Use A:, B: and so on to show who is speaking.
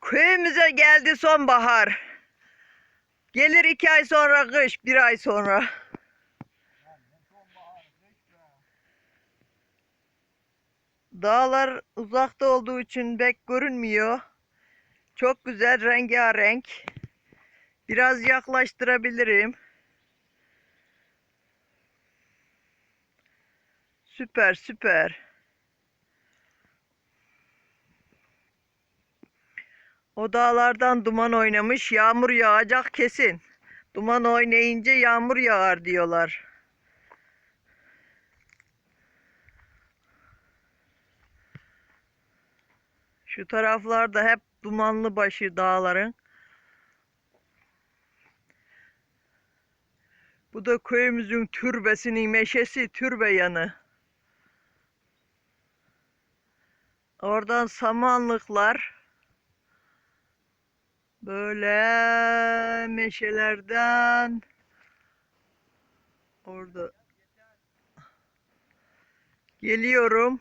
A: Köyümüze geldi sonbahar. Gelir iki ay sonra kış, bir ay sonra. Dağlar uzakta olduğu için pek görünmüyor. Çok güzel rengarenk. Biraz yaklaştırabilirim. Süper süper. O dağlardan duman oynamış. Yağmur yağacak kesin. Duman oynayınca yağmur yağar diyorlar. Şu taraflarda hep dumanlı başı dağların. Bu da köyümüzün türbesinin meşesi türbe yanı. Oradan samanlıklar böyle meşelerden orada geliyorum.